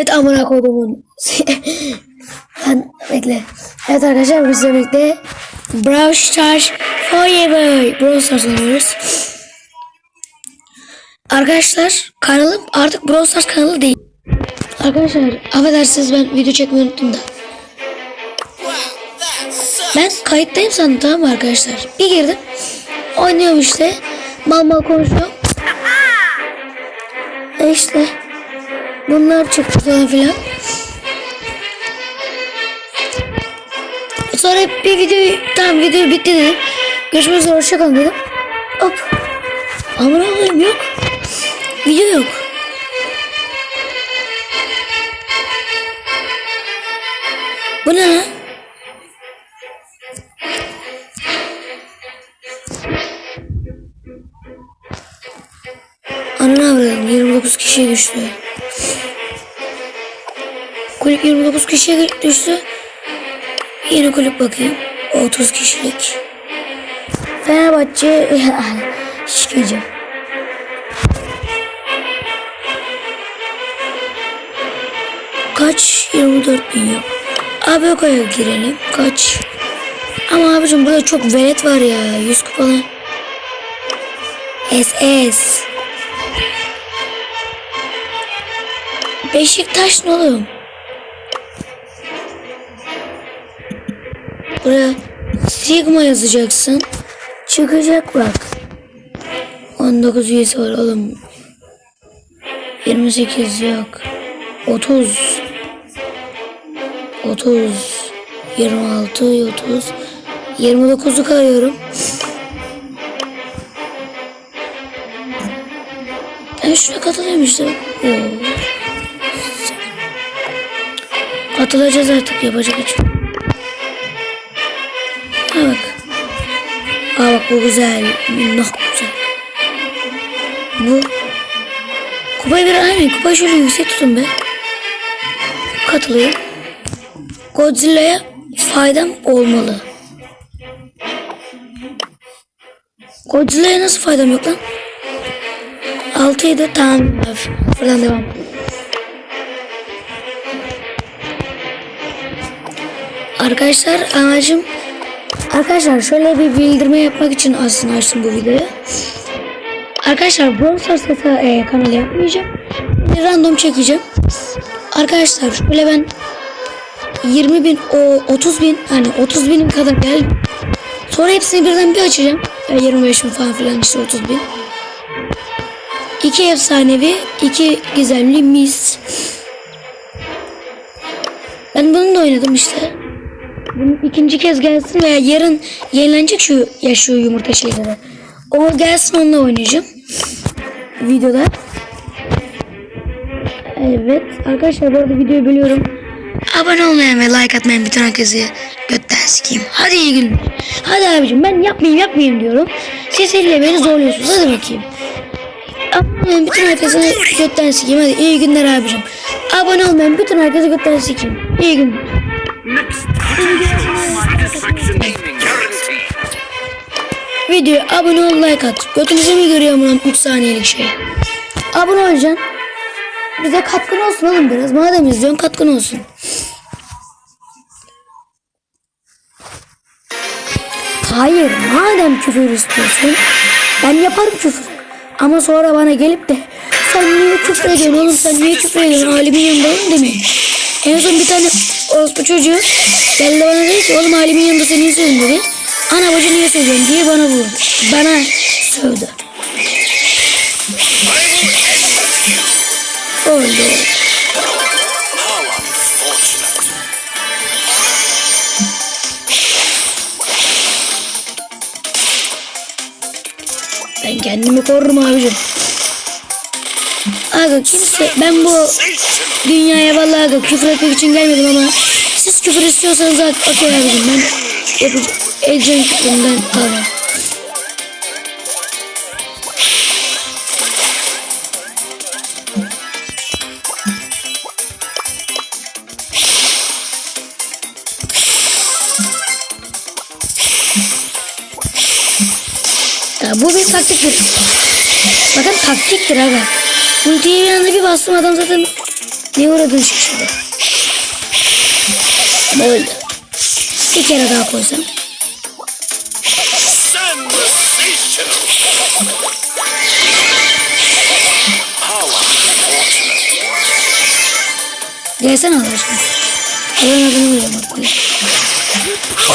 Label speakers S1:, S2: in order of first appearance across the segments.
S1: Evet amına koyduğumun. ben bekle. Evet arkadaşlar bizle birlikte Brawl Stars Forever Brawl Stars oynuyoruz. Arkadaşlar kanalım artık Brawl Stars kanalı değil. Arkadaşlar affedersiniz ben video çekmeyi unuttum da. Ben kayıttayım sandım tamam mı arkadaşlar? Bir girdim. Oynuyorum işte. Mal mal konuşuyorum. E işte. Bunlar çıktı falan filan. Sonra bir video tamam video bitti dedim. Görüşmek üzere hoşçakalın dedim. Hop. Amına koyayım yok. Video yok. Bu ne lan? Ananı avradım 29 kişiye düştü. Kulüp 29 kişiye düştü. Yeni kulüp bakayım. 30 kişilik. Fenerbahçe şikayetçi. Kaç? 24 bin yok. Abi o kadar girelim. Kaç? Ama abicim burada çok velet var ya. 100 kupalı. SS. Beşiktaş ne oğlum? Buraya Sigma yazacaksın. Çıkacak bak. 19 üyesi var oğlum. 28 yok. 30. 30. 26, 30. 29'luk arıyorum. Ben şuna katılayım işte. Oo. Katılacağız artık yapacak hiç. Bu güzel. Minnoh güzel. Bu. Kupayı bir aynı. Kupayı şöyle yüksek tutun be. Katılayım. Godzilla'ya faydam olmalı. Godzilla'ya nasıl faydam yok lan? 6'ydı tamam. Buradan devam. Arkadaşlar amacım Arkadaşlar şöyle bir bildirme yapmak için aslında açtım bu videoyu. Arkadaşlar Brawl Stars'ta e, kanal yapmayacağım. Bir random çekeceğim. Arkadaşlar şöyle ben 20 bin o 30 bin hani 30 binim kadar geldim. Sonra hepsini birden bir açacağım. Yani 25 bin falan filan işte 30 bin. İki efsanevi, iki gizemli mis. Ben bunu da oynadım işte. İkinci kez gelsin veya yarın yenilenecek şu ya yumurta şeyleri. O gelsin onunla oynayacağım. Videoda. Evet. Arkadaşlar bu arada videoyu bölüyorum. Abone olmayan ve like atmayan bütün herkesi götten sikeyim. Hadi iyi günler. Hadi abicim ben yapmayayım yapmayayım diyorum. Siz beni zorluyorsunuz. Hadi bakayım. Abone olmayan bütün herkesi götten sikeyim. Hadi iyi günler abicim. Abone olmayan bütün herkesi götten sikeyim. İyi günler.
S2: Next.
S1: Video abone ol like at. Götünüze mi görüyorum lan 3 saniyelik şey. Abone olacaksın. Bize katkın olsun oğlum biraz. Madem izliyorsun katkın olsun. Hayır madem küfür istiyorsun ben yaparım küfür. Ama sonra bana gelip de sen niye küfür ediyorsun oğlum sen niye küfür ediyorsun Halim'in yanında oğlum demeyin. En son bir tane orospu çocuğu geldi bana dedi ki oğlum Halim'in yanında seni niye söylüyorsun dedi. Ana bacı niye söylüyorsun diye bana vurdu. Aga kimse ben bu dünyaya vallahi aga küfür etmek için gelmedim ama siz küfür istiyorsanız okey abicim ben yapacağım. Edeceğim küfürümden abi. Ya bu bir taktiktir. Bakın taktiktir aga. Ultiyi bir anda bir bastım adam zaten Ne uğradın şaşırdı. Öldü. Bir kere daha koysam. Gelsene aşkına. Allah'ın adını koy.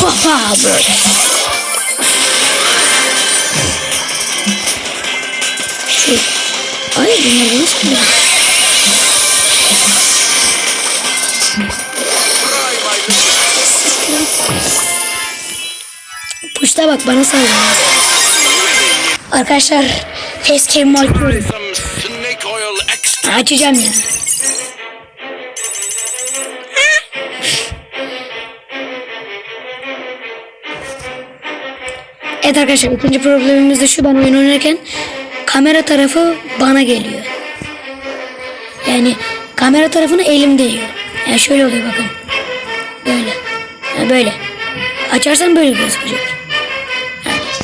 S1: Hoppa böyle. Nasıl oluyor? Puşta bak bana saldırıyor. Arkadaşlar facecam
S2: extra.
S1: Açacağım ya. Evet arkadaşlar ikinci problemimiz de şu ben oyun oynarken kamera tarafı bana geliyor. Yani kamera tarafını elimde yiyor. Yani şöyle oluyor bakın. Böyle. Yani böyle. Açarsan böyle gözükecek. Evet.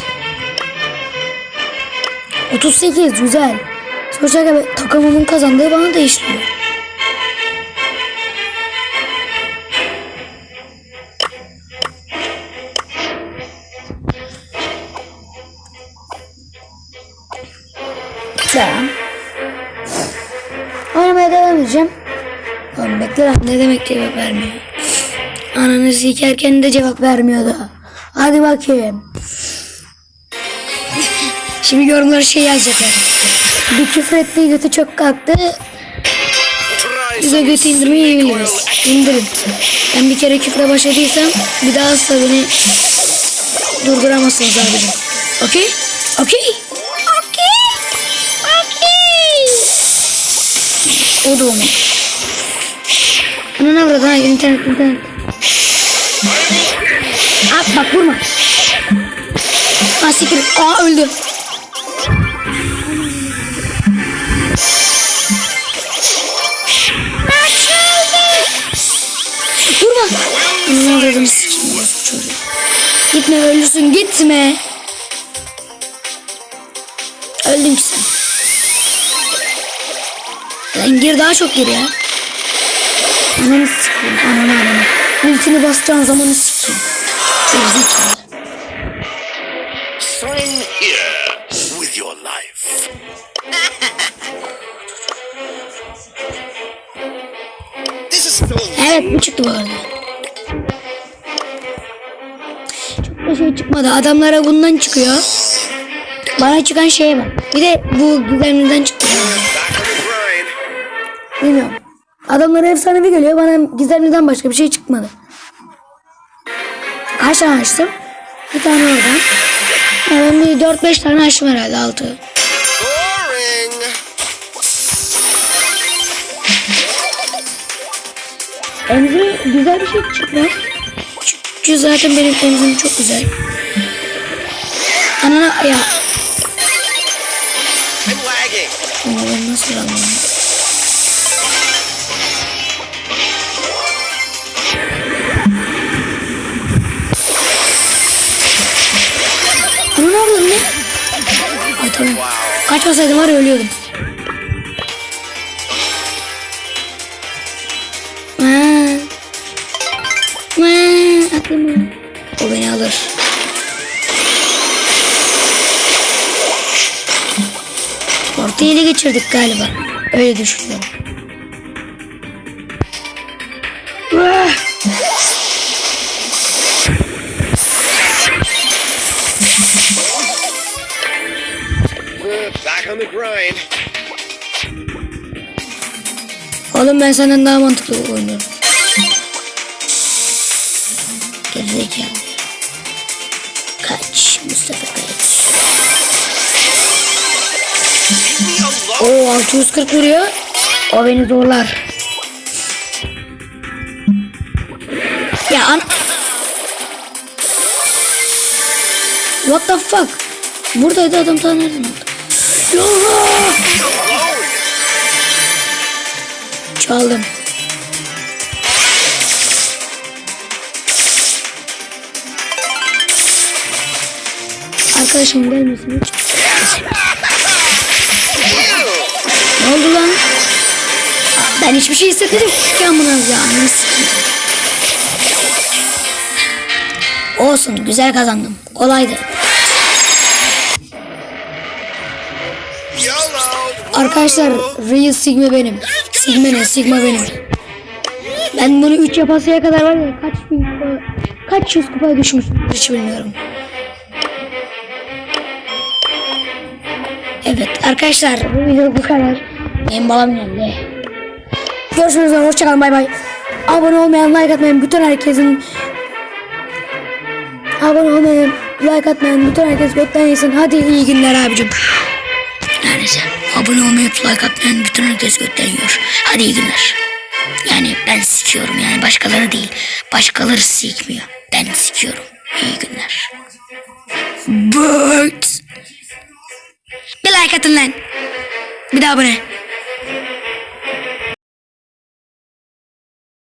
S1: 38 güzel. Sonuçta tabii takımımın kazandığı bana da. Lan ne demek cevap vermiyor. Ananı sikerken de cevap vermiyordu. Hadi bakayım. Şimdi yorumlara şey yazacaklar. Bir küfür ettiği götü çok kalktı. Bize götü indirmeyi iyi biliriz. İndirin. Ben bir kere küfre başladıysam bir daha asla beni durduramazsınız abicim. Okey? Okey? Okey? Okey? O da onu. Ana ne burada? Ha, internet internet. At bak vurma. Ha siktir. Aa öldü. Vurma. Ne çocuğu. Gitme ölürsün gitme. Öldün ki sen. Lan gir daha çok gir ya. Ananı sikeyim ananı ananı. Ultini basacağın zamanı sikeyim. Gerizekalı.
S2: Sign here with your life.
S1: Evet bu çıktı bu arada. Çok da şey çıkmadı. Adamlara bundan çıkıyor. Bana çıkan şeye bak. Bir de bu güzelliğinden çıktı. Bilmiyorum. Adamlara efsanevi geliyor. Bana gizemliden başka bir şey çıkmadı. Kaç tane açtım? Bir tane oradan. Ya ben bir 4-5 tane açtım herhalde 6.
S2: Boring.
S1: Emzi güzel bir şey çıkmaz. Çünkü zaten benim emzim çok güzel. Anana ya. Ama ben nasıl anladım? Kaçmasaydım var ölüyordum. Aklıma. O beni alır. Ortayı ele geçirdik galiba. Öyle düşünüyorum.
S2: On the grind.
S1: Oğlum ben senden daha mantıklı oynuyorum. Gerizekalı. Kaç Mustafa kaç. Oo 640 vuruyor. O beni zorlar. Ya an... What the fuck? Buradaydı adam ta Allah! Çaldım. Arkadaşım gelmesin. Ne oldu lan? Ben hiçbir şey hissetmedim. Yağmurlar yağmur. Olsun güzel kazandım. Kolaydı. Arkadaşlar Real Sigma benim. Sigma ne? Sigma benim. Ben bunu 3 yapasıya kadar var ya kaç bin kupa, kaç yüz kupaya düşmüş hiç bilmiyorum. Evet arkadaşlar bu video bu kadar. Benim balam geldi. Görüşmek üzere hoşçakalın bay bay. Abone olmayan like atmayan bütün herkesin Abone olmayan like atmayan bütün herkes gökten yesin. Hadi iyi günler abicim. Abone olmayıp like atmayan bütün herkes gökten yiyor. Hadi iyi günler. Yani ben sikiyorum yani başkaları değil. Başkaları sikmiyor. Ben sikiyorum. İyi günler. Birds. Bir like atın lan. Bir daha abone.